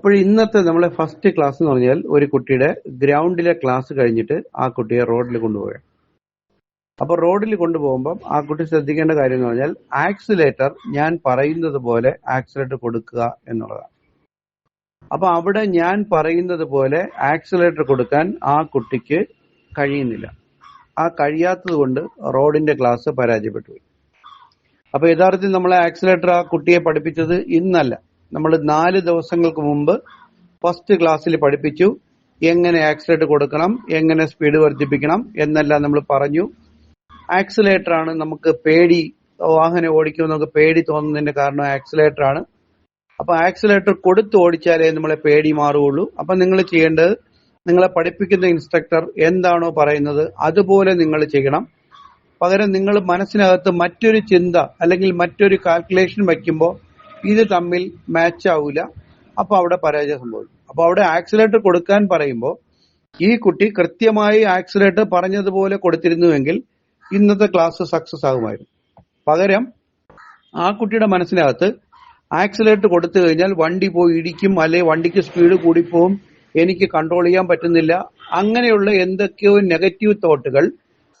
അപ്പോൾ ഇന്നത്തെ നമ്മളെ ഫസ്റ്റ് ക്ലാസ് എന്ന് പറഞ്ഞാൽ ഒരു കുട്ടിയുടെ ഗ്രൗണ്ടിലെ ക്ലാസ് കഴിഞ്ഞിട്ട് ആ കുട്ടിയെ റോഡിൽ കൊണ്ടുപോവുകയാണ് അപ്പൊ റോഡിൽ കൊണ്ടുപോകുമ്പോൾ ആ കുട്ടി ശ്രദ്ധിക്കേണ്ട കാര്യം എന്ന് പറഞ്ഞാൽ ആക്സിലേറ്റർ ഞാൻ പറയുന്നത് പോലെ ആക്സിലേറ്റർ കൊടുക്കുക എന്നുള്ളതാണ്. അപ്പൊ അവിടെ ഞാൻ പറയുന്നത് പോലെ ആക്സിലേറ്റർ കൊടുക്കാൻ ആ കുട്ടിക്ക് കഴിയുന്നില്ല. ആ കഴിയാത്തത് കൊണ്ട് റോഡിന്റെ ക്ലാസ് പരാജയപ്പെട്ടു. അപ്പൊ യഥാർത്ഥത്തിൽ നമ്മളെ ആക്സിലേറ്റർ ആ കുട്ടിയെ പഠിപ്പിച്ചത് ഇന്നല്ല. നമ്മൾ നാല് ദിവസങ്ങൾക്ക് മുമ്പ് ഫസ്റ്റ് ക്ലാസ്സിൽ പഠിപ്പിച്ചു. എങ്ങനെ ആക്സിലേറ്റ് കൊടുക്കണം എങ്ങനെ സ്പീഡ് വർദ്ധിപ്പിക്കണം എന്നെല്ലാം നമ്മൾ പറഞ്ഞു. ആക്സിലേറ്റർ ആണ് നമുക്ക് പേടി വാഹനം ഓടിക്കുമ്പോൾ നമുക്ക് പേടി തോന്നുന്നതിന്റെ കാരണം ആക്സിലേറ്റർ ആണ്. അപ്പൊ ആക്സിലേറ്റർ കൊടുത്ത് ഓടിച്ചാലേ നമ്മളെ പേടി മാറുകയുള്ളൂ. അപ്പൊ നിങ്ങൾ ചെയ്യേണ്ടത് നിങ്ങളെ പഠിപ്പിക്കുന്ന ഇൻസ്ട്രക്ടർ എന്താണോ പറയുന്നത് അതുപോലെ നിങ്ങൾ ചെയ്യണം. പകരം നിങ്ങൾ മനസ്സിനകത്ത് മറ്റൊരു ചിന്ത അല്ലെങ്കിൽ മറ്റൊരു കാൽക്കുലേഷൻ വയ്ക്കുമ്പോൾ ഇത് തമ്മിൽ മാച്ച് ആവില്ല അപ്പൊ അവിടെ പരാജയം സംഭവിക്കും. അപ്പൊ അവിടെ ആക്സിലേറ്റർ കൊടുക്കാൻ പറയുമ്പോൾ ഈ കുട്ടി കൃത്യമായി ആക്സിലേറ്റർ പറഞ്ഞതുപോലെ കൊടുത്തിരുന്നുവെങ്കിൽ ഇന്നത്തെ ക്ലാസ് സക്സസ് ആകുമായിരുന്നു. പകരം ആ കുട്ടിയുടെ മനസ്സിനകത്ത് ആക്സിലേറ്റർ കൊടുത്തു കഴിഞ്ഞാൽ വണ്ടി പോയി ഇടിക്കും അല്ലെ വണ്ടിക്ക് സ്പീഡ് കൂടിപ്പോവും എനിക്ക് കൺട്രോൾ ചെയ്യാൻ പറ്റുന്നില്ല. അങ്ങനെയുള്ള എന്തൊക്കെയോ നെഗറ്റീവ് തോട്ടുകൾ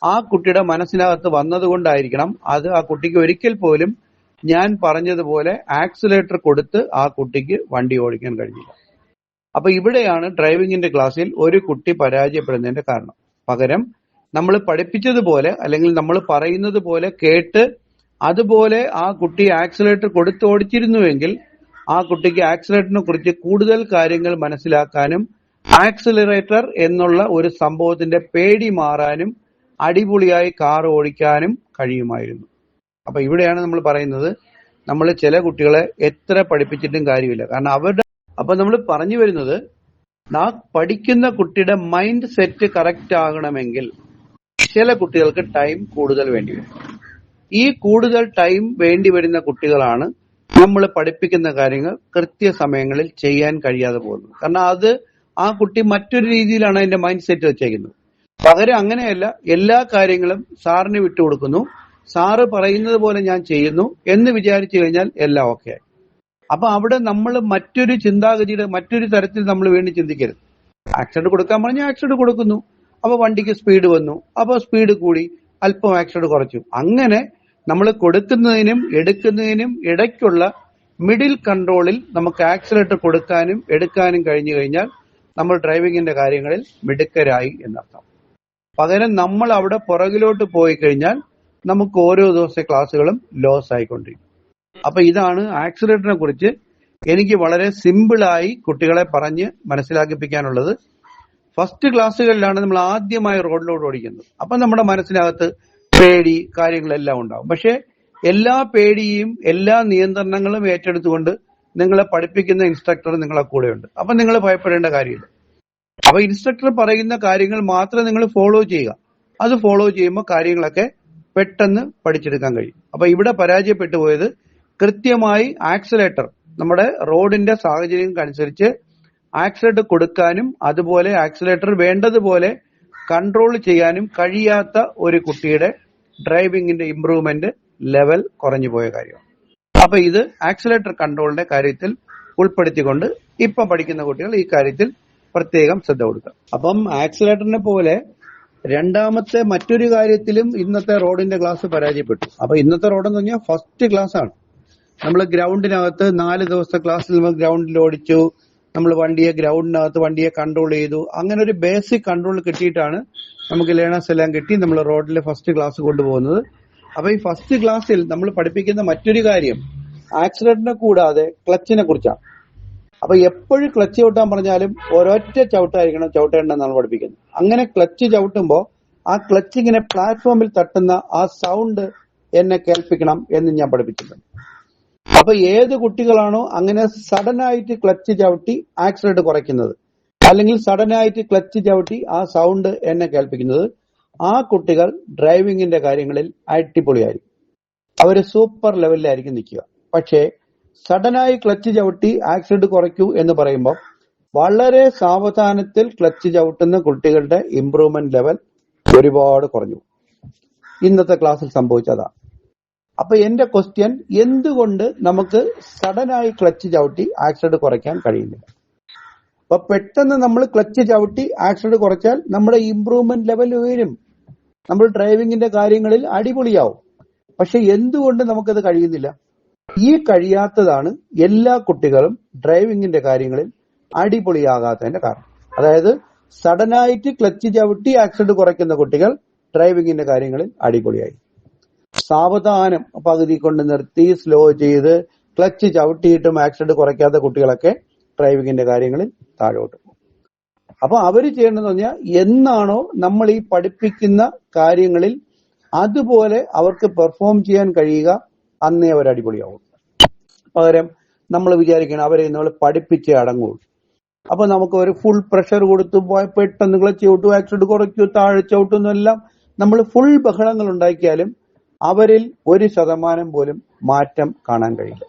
ആ കുട്ടിയുടെ മനസ്സിനകത്ത് വന്നതുകൊണ്ടായിരിക്കണം അത് ആ കുട്ടിക്ക് ഒരിക്കൽ പോലും ഞാൻ പറഞ്ഞതുപോലെ ആക്സിലേറ്റർ കൊടുത്ത് ആ കുട്ടിക്ക് വണ്ടി ഓടിക്കാൻ കഴിഞ്ഞില്ല. അപ്പൊ ഇവിടെയാണ് ഡ്രൈവിംഗിന്റെ ക്ലാസ്സിൽ ഒരു കുട്ടി പരാജയപ്പെടുന്നതിന്റെ കാരണം. പകരം നമ്മൾ പഠിപ്പിച്ചതുപോലെ അല്ലെങ്കിൽ നമ്മൾ പറയുന്നത് പോലെ കേട്ട് അതുപോലെ ആ കുട്ടി ആക്സിലേറ്റർ കൊടുത്ത് ഓടിച്ചിരുന്നുവെങ്കിൽ ആ കുട്ടിക്ക് ആക്സിലേറ്ററിനെ കുറിച്ച് കൂടുതൽ കാര്യങ്ങൾ മനസ്സിലാക്കാനും ആക്സിലറേറ്റർ എന്നുള്ള ഒരു സംഭവത്തിന്റെ പേടി മാറാനും അടിപൊളിയായി കാർ ഓടിക്കാനും കഴിയുമായിരുന്നു. അപ്പൊ ഇവിടെയാണ് നമ്മൾ പറയുന്നത് നമ്മൾ ചില കുട്ടികളെ എത്ര പഠിപ്പിച്ചിട്ടും കാര്യമില്ല. കാരണം അവരുടെ അപ്പൊ നമ്മൾ പറഞ്ഞു വരുന്നത് ആ പഠിക്കുന്ന കുട്ടിയുടെ മൈൻഡ് സെറ്റ് കറക്റ്റ് ആകണമെങ്കിൽ ചില കുട്ടികൾക്ക് ടൈം കൂടുതൽ വേണ്ടി വരും. ഈ കൂടുതൽ ടൈം വേണ്ടി വരുന്ന കുട്ടികളാണ് നമ്മൾ പഠിപ്പിക്കുന്ന കാര്യങ്ങൾ കൃത്യസമയങ്ങളിൽ ചെയ്യാൻ കഴിയാതെ പോകുന്നത്. കാരണം അത് ആ കുട്ടി മറ്റൊരു രീതിയിലാണ് അതിന്റെ മൈൻഡ് സെറ്റ് വെച്ചേക്കുന്നത്. പകരം അങ്ങനെയല്ല എല്ലാ കാര്യങ്ങളും സാറിന് വിട്ടുകൊടുക്കുന്നു. സാറ് പറയുന്നത് പോലെ ഞാൻ ചെയ്യുന്നു എന്ന് വിചാരിച്ചു കഴിഞ്ഞാൽ എല്ലാം ഓക്കെ. ആയി അപ്പൊ അവിടെ നമ്മൾ മറ്റൊരു ചിന്താഗതിയുടെ മറ്റൊരു തരത്തിൽ നമ്മൾ വേണ്ടി ചിന്തിക്കരുത്. ആക്സിഡന്റ് കൊടുക്കാൻ പറഞ്ഞാൽ ആക്സിഡന്റ് കൊടുക്കുന്നു. അപ്പൊ വണ്ടിക്ക് സ്പീഡ് വന്നു. അപ്പൊ സ്പീഡ് കൂടി. അല്പം ആക്സിഡന്റ് കുറച്ചു. അങ്ങനെ നമ്മൾ കൊടുക്കുന്നതിനും എടുക്കുന്നതിനും ഇടയ്ക്കുള്ള മിഡിൽ കൺട്രോളിൽ നമുക്ക് ആക്സിലേറ്റർ കൊടുക്കാനും എടുക്കാനും കഴിഞ്ഞു കഴിഞ്ഞാൽ നമ്മൾ ഡ്രൈവിംഗിന്റെ കാര്യങ്ങളിൽ മിടുക്കരായി എന്നർത്ഥം. പകരം നമ്മൾ അവിടെ പുറകിലോട്ട് പോയി കഴിഞ്ഞാൽ നമുക്ക് ഓരോ ദിവസത്തെ ക്ലാസ്സുകളും ലോസ് ആയിക്കൊണ്ടിരിക്കും. അപ്പൊ ഇതാണ് ആക്സിലേറ്ററിനെ കുറിച്ച് എനിക്ക് വളരെ സിമ്പിളായി കുട്ടികളെ പറഞ്ഞ് മനസ്സിലാക്കിപ്പിക്കാനുള്ളത്. ഫസ്റ്റ് ക്ലാസ്സുകളിലാണ് നമ്മൾ ആദ്യമായി റോഡിലോട് ഓടിക്കുന്നത്. അപ്പൊ നമ്മുടെ മനസ്സിനകത്ത് പേടി കാര്യങ്ങളെല്ലാം ഉണ്ടാവും. പക്ഷെ എല്ലാ പേടിയും എല്ലാ നിയന്ത്രണങ്ങളും ഏറ്റെടുത്തുകൊണ്ട് നിങ്ങളെ പഠിപ്പിക്കുന്ന ഇൻസ്ട്രക്ടർ നിങ്ങളെ കൂടെയുണ്ട്. അപ്പൊ നിങ്ങൾ ഭയപ്പെടേണ്ട കാര്യമില്ല. അപ്പൊ ഇൻസ്ട്രക്ടർ പറയുന്ന കാര്യങ്ങൾ മാത്രം നിങ്ങൾ ഫോളോ ചെയ്യുക. അത് ഫോളോ ചെയ്യുമ്പോൾ കാര്യങ്ങളൊക്കെ പെട്ടെന്ന് പഠിച്ചെടുക്കാൻ കഴിയും. അപ്പൊ ഇവിടെ പരാജയപ്പെട്ടു പോയത് കൃത്യമായി ആക്സിലേറ്റർ നമ്മുടെ റോഡിന്റെ സാഹചര്യങ്ങൾക്കനുസരിച്ച് ആക്സിലേറ്റർ കൊടുക്കാനും അതുപോലെ ആക്സിലേറ്റർ വേണ്ടതുപോലെ കൺട്രോൾ ചെയ്യാനും കഴിയാത്ത ഒരു കുട്ടിയുടെ ഡ്രൈവിംഗിന്റെ ഇംപ്രൂവ്മെന്റ് ലെവൽ കുറഞ്ഞു പോയ കാര്യമാണ്. അപ്പൊ ഇത് ആക്സിലേറ്റർ കൺട്രോളിന്റെ കാര്യത്തിൽ ഉൾപ്പെടുത്തിക്കൊണ്ട് ഇപ്പം പഠിക്കുന്ന കുട്ടികൾ ഈ കാര്യത്തിൽ പ്രത്യേകം ശ്രദ്ധ കൊടുക്കുക. അപ്പം ആക്സിലേറ്ററിനെ പോലെ രണ്ടാമത്തെ മറ്റൊരു കാര്യത്തിലും ഇന്നത്തെ റോഡിന്റെ ക്ലാസ് പരാജയപ്പെട്ടു. അപ്പൊ ഇന്നത്തെ റോഡെന്ന് പറഞ്ഞാൽ ഫസ്റ്റ് ക്ലാസ് ആണ്. നമ്മൾ ഗ്രൗണ്ടിനകത്ത് നാല് ദിവസത്തെ ക്ലാസ്സിൽ നമ്മൾ ഗ്രൗണ്ടിൽ ഓടിച്ചു. നമ്മൾ വണ്ടിയെ ഗ്രൗണ്ടിനകത്ത് വണ്ടിയെ കൺട്രോൾ ചെയ്തു. അങ്ങനെ ഒരു ബേസിക് കൺട്രോൾ കിട്ടിയിട്ടാണ് നമുക്ക് ലേണേഴ്സ് എല്ലാം കിട്ടി നമ്മൾ റോഡിൽ ഫസ്റ്റ് ക്ലാസ് കൊണ്ടുപോകുന്നത്. അപ്പൊ ഈ ഫസ്റ്റ് ക്ലാസ്സിൽ നമ്മൾ പഠിപ്പിക്കുന്ന മറ്റൊരു കാര്യം ആക്സിഡന്റിനെ കൂടാതെ ക്ലച്ചിനെ കുറിച്ചാണ്. അപ്പൊ എപ്പോഴും ക്ലച്ച് ചവിട്ടാൻ പറഞ്ഞാലും ഒരൊറ്റ ചവിട്ടായിരിക്കണം ചവിട്ടേണ്ടെന്നാണ് പഠിപ്പിക്കുന്നത്. അങ്ങനെ ക്ലച്ച് ചവിട്ടുമ്പോൾ ആ ക്ലച്ച് ഇങ്ങനെ പ്ലാറ്റ്ഫോമിൽ തട്ടുന്ന ആ സൗണ്ട് എന്നെ കേൾപ്പിക്കണം എന്ന് ഞാൻ പഠിപ്പിച്ചിട്ടുണ്ട്. അപ്പൊ ഏത് കുട്ടികളാണോ അങ്ങനെ സഡൻ ആയിട്ട് ക്ലച്ച് ചവിട്ടി ആക്സിഡന്റ് കുറയ്ക്കുന്നത്. അല്ലെങ്കിൽ സഡൻ ആയിട്ട് ക്ലച്ച് ചവിട്ടി ആ സൗണ്ട് എന്നെ കേൾപ്പിക്കുന്നത്. ആ കുട്ടികൾ ഡ്രൈവിംഗിന്റെ കാര്യങ്ങളിൽ അടിപൊളിയായിരിക്കും. അവർ സൂപ്പർ ലെവലിലായിരിക്കും നിൽക്കുക. പക്ഷേ സഡനായി ക്ലച്ച് ചവിട്ടി ആക്സിഡന്റ് കുറയ്ക്കൂ എന്ന് പറയുമ്പോൾ വളരെ സാവധാനത്തിൽ ക്ലച്ച് ചവിട്ടുന്ന കുട്ടികളുടെ ഇംപ്രൂവ്മെന്റ് ലെവൽ ഒരുപാട് കുറഞ്ഞു. ഇന്നത്തെ ക്ലാസ്സിൽ സംഭവിച്ചതാ. അപ്പൊ എന്റെ ക്വസ്റ്റ്യൻ എന്തുകൊണ്ട് നമുക്ക് സഡനായി ക്ലച്ച് ചവിട്ടി ആക്സിഡന്റ് കുറയ്ക്കാൻ കഴിയുന്നില്ല? അപ്പൊ പെട്ടെന്ന് നമ്മൾ ക്ലച്ച് ചവിട്ടി ആക്സിഡന്റ് കുറച്ചാൽ നമ്മുടെ ഇംപ്രൂവ്മെന്റ് ലെവൽ ഉയരും. നമ്മൾ ഡ്രൈവിംഗിന്റെ കാര്യങ്ങളിൽ അടിപൊളിയാവും. പക്ഷെ എന്തുകൊണ്ട് നമുക്കത് കഴിയുന്നില്ല? ഈ കഴിയാത്തതാണ് എല്ലാ കുട്ടികളും ഡ്രൈവിംഗിന്റെ കാര്യങ്ങളിൽ അടിപൊളിയാകാത്തതിന്റെ കാരണം. അതായത് സഡനായിട്ട് ക്ലച്ച് ചവിട്ടി ആക്സിഡന്റ് കുറയ്ക്കുന്ന കുട്ടികൾ ഡ്രൈവിംഗിന്റെ കാര്യങ്ങളിൽ അടിപൊളിയായി. സാവധാനം പകുതി കൊണ്ട് നിർത്തി സ്ലോ ചെയ്ത് ക്ലച്ച് ചവിട്ടിയിട്ടും ആക്സിഡന്റ് കുറയ്ക്കാത്ത കുട്ടികളൊക്കെ ഡ്രൈവിംഗിന്റെ കാര്യങ്ങളിൽ താഴോട്ട് പോകും. അപ്പൊ അവർ ചെയ്യേണ്ടതെന്ന് പറഞ്ഞാൽ എന്നാണോ നമ്മൾ ഈ പഠിപ്പിക്കുന്ന കാര്യങ്ങളിൽ അതുപോലെ അവർക്ക് പെർഫോം ചെയ്യാൻ കഴിയുക അന്നേ അവർ അടിപൊളിയാവും. പകരം നമ്മൾ വിചാരിക്കണം അവരെ നമ്മൾ പഠിപ്പിച്ചേ അടങ്ങുള്ളൂ. അപ്പൊ നമുക്ക് ഒരു ഫുൾ പ്രഷർ കൊടുത്തു പോയ പെട്ടെന്ന് ക്ലച്ച് ചവിട്ടു ആക്സിഡന്റ് കുറയ്ക്കൂ താഴെ ചവിട്ടും എല്ലാം നമ്മൾ ഫുൾ ബഹളങ്ങൾ ഉണ്ടാക്കിയാലും അവരിൽ ഒരു ശതമാനം പോലും മാറ്റം കാണാൻ കഴിയില്ല.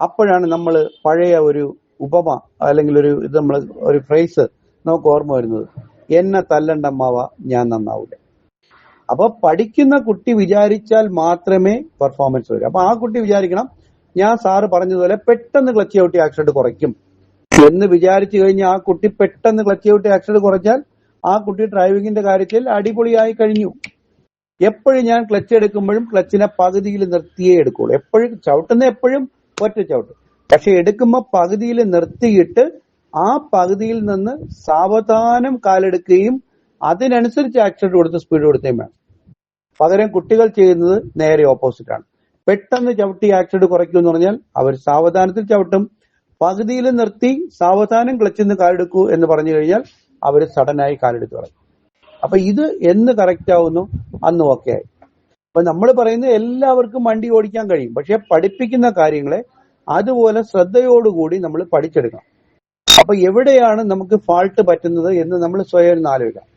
അപ്പോഴാണ് നമ്മൾ പഴയ ഒരു ഉപമ അല്ലെങ്കിൽ ഒരു ഇത് നമ്മൾ ഒരു ഫ്രേസ് നമുക്ക് ഓർമ്മ വരുന്നത് എന്നെ തല്ലണ്ടമ്മാവ ഞാൻ നന്നാവൂല. അപ്പൊ പഠിക്കുന്ന കുട്ടി വിചാരിച്ചാൽ മാത്രമേ പെർഫോമൻസ് വരൂ. അപ്പൊ ആ കുട്ടി വിചാരിക്കണം ഞാൻ സാറ് പറഞ്ഞതുപോലെ പെട്ടെന്ന് ക്ലച്ച് ചവിട്ടി ആക്സിഡന്റ് കുറയ്ക്കും. എന്ന് വിചാരിച്ചു കഴിഞ്ഞാൽ ആ കുട്ടി പെട്ടെന്ന് ക്ലച്ച് ചവിട്ടി ആക്സിഡന്റ് കുറച്ചാൽ ആ കുട്ടി ഡ്രൈവിംഗിന്റെ കാര്യത്തിൽ അടിപൊളിയായി കഴിഞ്ഞു. എപ്പോഴും ഞാൻ ക്ലച്ച് എടുക്കുമ്പോഴും ക്ലച്ചിനെ പകുതിയിൽ നിർത്തിയേ എടുക്കുള്ളൂ. എപ്പോഴും ചവിട്ടുന്ന എപ്പോഴും ഒറ്റ ചവിട്ട്. പക്ഷെ എടുക്കുമ്പോൾ പകുതിയിൽ നിർത്തിയിട്ട് ആ പകുതിയിൽ നിന്ന് സാവധാനം കാലെടുക്കുകയും അതിനനുസരിച്ച് ആക്സിഡന്റ് കൊടുത്ത് സ്പീഡ് കൊടുക്കുകയും വേണം. പകരം കുട്ടികൾ ചെയ്യുന്നത് നേരെ ഓപ്പോസിറ്റ് ആണ്. പെട്ടെന്ന് ചവിട്ടി ആക്സിഡ് കുറയ്ക്കും എന്ന് പറഞ്ഞാൽ അവർ സാവധാനത്തിൽ ചവിട്ടും പകുതിയിൽ നിർത്തി സാവധാനം ക്ലച്ചിൽ നിന്ന് കാലെടുക്കൂ എന്ന് പറഞ്ഞു കഴിഞ്ഞാൽ അവർ സഡനായി കാലെടുത്ത് കളയും. അപ്പൊ ഇത് എന്ന് കറക്റ്റ് ആവുന്നു? അന്ന് ഓക്കെ ആയി. അപ്പൊ നമ്മൾ പറയുന്നത് എല്ലാവർക്കും വണ്ടി ഓടിക്കാൻ കഴിയും. പക്ഷെ പഠിപ്പിക്കുന്ന കാര്യങ്ങളെ അതുപോലെ ശ്രദ്ധയോടുകൂടി നമ്മൾ പഠിച്ചെടുക്കണം. അപ്പൊ എവിടെയാണ് നമുക്ക് ഫാൾട്ട് പറ്റുന്നത് എന്ന് നമ്മൾ സ്വയം ആലോചിക്കാം.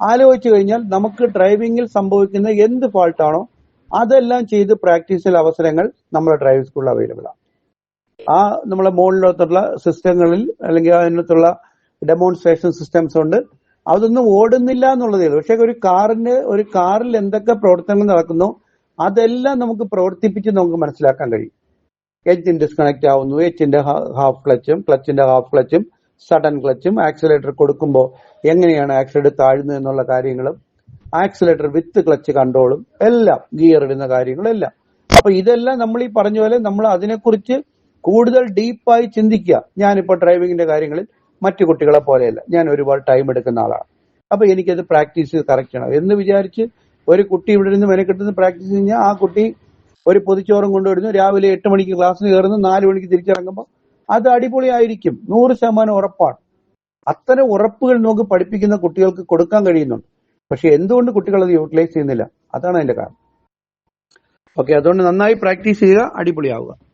ആലോചിച്ചു കഴിഞ്ഞാൽ നമുക്ക് ഡ്രൈവിംഗിൽ സംഭവിക്കുന്ന എന്ത് ഫാൾട്ടാണോ അതെല്ലാം ചെയ്ത് പ്രാക്ടീസിൽ അവസരങ്ങൾ നമ്മുടെ ഡ്രൈവിംഗ് സ്കൂളിൽ അവൈലബിൾ ആണ്. ആ നമ്മളെ മുകളിലോട്ടുള്ള സിസ്റ്റങ്ങളിൽ അല്ലെങ്കിൽ അതിനകത്തുള്ള ഡെമോൺസ്ട്രേഷൻ സിസ്റ്റംസ് ഉണ്ട്. അതൊന്നും ഓടുന്നില്ല എന്നുള്ളതേ ഉള്ളൂ. പക്ഷെ ഒരു കാറിന് ഒരു കാറിൽ എന്തൊക്കെ പ്രവർത്തനങ്ങൾ നടക്കുന്നു അതെല്ലാം നമുക്ക് പ്രവർത്തിപ്പിച്ച് നമുക്ക് മനസ്സിലാക്കാൻ കഴിയും. എഞ്ചിൻ ഡിസ്കണക്ട് ആവുന്നു എച്ചിന്റെ ഹാഫ് ക്ലച്ചും ക്ലച്ചിന്റെ ഹാഫ് ക്ലച്ചും സഡൻ ക്ലച്ചും ആക്സിലേറ്റർ കൊടുക്കുമ്പോൾ എങ്ങനെയാണ് ആക്സിലേറ്റർ താഴുന്നത് എന്നുള്ള കാര്യങ്ങളും ആക്സിലേറ്റർ വിത്ത് ക്ലച്ച് കൺട്രോളും എല്ലാം ഗിയർ ഇടുന്ന കാര്യങ്ങളും എല്ലാം. അപ്പൊ ഇതെല്ലാം നമ്മൾ ഈ പറഞ്ഞ പോലെ നമ്മൾ അതിനെക്കുറിച്ച് കൂടുതൽ ഡീപ്പായി ചിന്തിക്കുക. ഞാനിപ്പോ ഡ്രൈവിംഗിന്റെ കാര്യങ്ങളിൽ മറ്റു കുട്ടികളെ പോലെയല്ല. ഞാൻ ഒരുപാട് ടൈം എടുക്കുന്ന ആളാണ്. അപ്പൊ എനിക്കത് പ്രാക്ടീസ് കറക്റ്റ് ചെയ്യണം. എന്ന് വിചാരിച്ച് ഒരു കുട്ടി ഇവിടെ നിന്ന് മെനക്കെട്ടുന്ന പ്രാക്ടീസ് കഴിഞ്ഞാൽ ആ കുട്ടി ഒരു പൊതിച്ചോറും കൊണ്ടുവരുന്നു. രാവിലെ എട്ട് മണിക്ക് ക്ലാസ്സിന് കയറുന്നു. നാല് മണിക്ക് തിരിച്ചിറങ്ങുമ്പോൾ അത് അടിപൊളിയായിരിക്കും. നൂറ് ശതമാനം ഉറപ്പാണ്. അത്തരം ഉറപ്പുകൾ നമുക്ക് പഠിപ്പിക്കുന്ന കുട്ടികൾക്ക് കൊടുക്കാൻ കഴിയുന്നുണ്ട്. പക്ഷെ എന്തുകൊണ്ട് കുട്ടികൾ അത് യൂട്ടിലൈസ് ചെയ്യുന്നില്ല? അതാണ് അതിന്റെ കാരണം. ഓക്കെ അതുകൊണ്ട് നന്നായി പ്രാക്ടീസ് ചെയ്യുക അടിപൊളിയാവുക.